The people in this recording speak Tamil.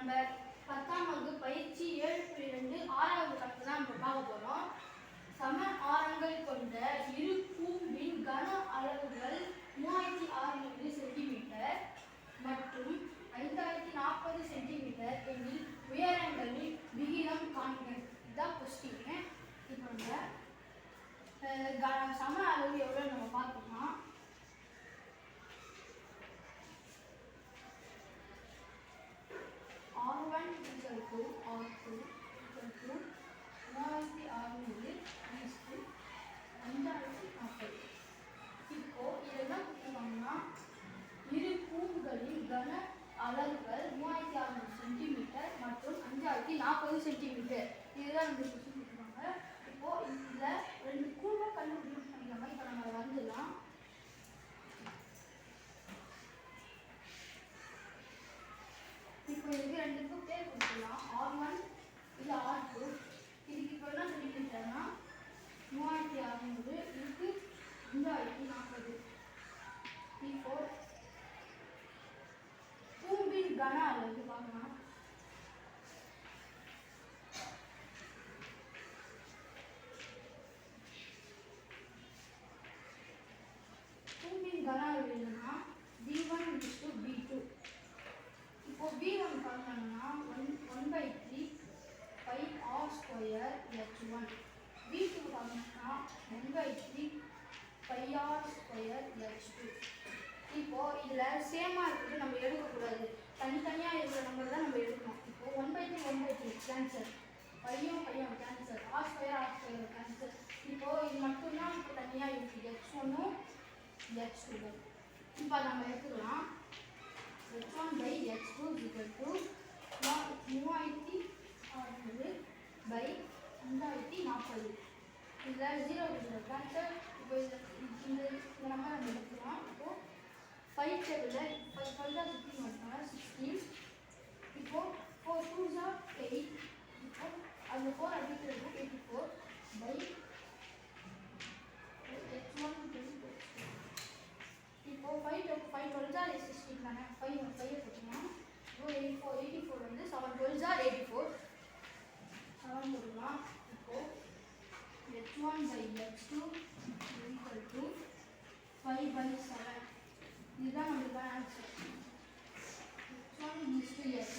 நம்ம பத்தாம் வகுப்பு பயிற்சி ஏழு புள்ளி ரெண்டு ஆறாவது கணக்கு தான் நம்ம பார்க்க போகிறோம் சம ஆரங்கள் கொண்ட இரு கூம்பின் கன அளவுகள் மூவாயிரத்தி அறுநூறு சென்டிமீட்டர் மற்றும் ஐந்தாயிரத்தி நாற்பது சென்டிமீட்டர் எனில் உயரங்களில் விகிதம் காண்க இதுதான் கொஸ்டின் இப்போ நம்ம க- சம அளவு எவ்வளோ நம்ம பார்க்கணும் R one equal to R மூவாயிரத்தி அறுநூறு ஈஸ்டு அஞ்சாயிரத்தி நாற்பது இப்போ இதெல்லாம் கொடுத்துருக்காங்கன்னா இரு கூம்புகளின் கன அளவுகள் மூவாயிரத்தி அறுநூறு சென்டிமீட்டர் மற்றும் அஞ்சாயிரத்தி நாற்பது சென்டிமீட்டர் இதுதான் நம்ம கொஸ்டின் கொடுத்துருக்காங்க இப்போ இதில் ரெண்டு கூம்பை கண்டுபிடிக்கணும்னு நினைக்கிறாங்க இப்போ நம்ம வந்துடலாம் இப்போ இதுக்கு ரெண்டுக்கும் பேர் கொடுத்துடலாம் ஆர் ஒன் இது ஆர் டூ இதுக்கு இப்போ என்ன சென்டிமீட்டர்னா மூவாயிரத்தி அறநூறு இதுக்கு அஞ்சாயிரத்தி நாற்பது. இப்போ கூம்பின் கன அளவு பார்க்கலாம் கூம்பின் கன அளவு என்னன்னா P one to P two இப்போ பி ஒன் பார்த்தோம்னா one one by three five R square H one P two பார்த்தோம்னா one by three five R square H two இப்போ சேமாக இருக்கிறது நம்ம எடுக்கக்கூடாது. தனித்தனியாக இருக்கிற நம்பர் தான் நம்ம எடுக்கணும். இப்போ one by three one by three cancel பையன் பையன் cancel R square R square cancel இப்போது இது மட்டும்தான் இப்போ தனியாக இருக்குது எக்ஸ் ஒன்றும் எக்ஸ் டூ இப்போ நம்ம எடுத்துக்கலாம். H1 by h2 is equal to two மூவாயிரத்தி அறுநூறு பை அஞ்சாயிரத்தி நாற்பது. இதில் ஜீரோ கேன்சர் இப்போ இந்த ஃபைவ் டேபிளில் ஃபைவ் ஃபைவ் தான் சிக்ஸ்டீன் வச்சுக்கோங்க சிக்ஸ்டீன் இப்போ ஃபோர் டூ ஜார் எயிட் இப்போ அந்த ஃபோர் அடிக்கிறது eighty four by H one இப்போ five five twelve jar sixteen தானே ஃபைவ் ஃபைவ் போட்டுக்கலாம் இப்போ எயிட்டி ஃபோர் எயிட்டி ஃபோர் வந்து செவன் டுவெல் ஜார் எயிட்டி ஃபோர் செவன் போட்டுக்கலாம் இப்போ H one by H two equal to five by seven இதுதான் நம்மளுக்கான answer H one is to H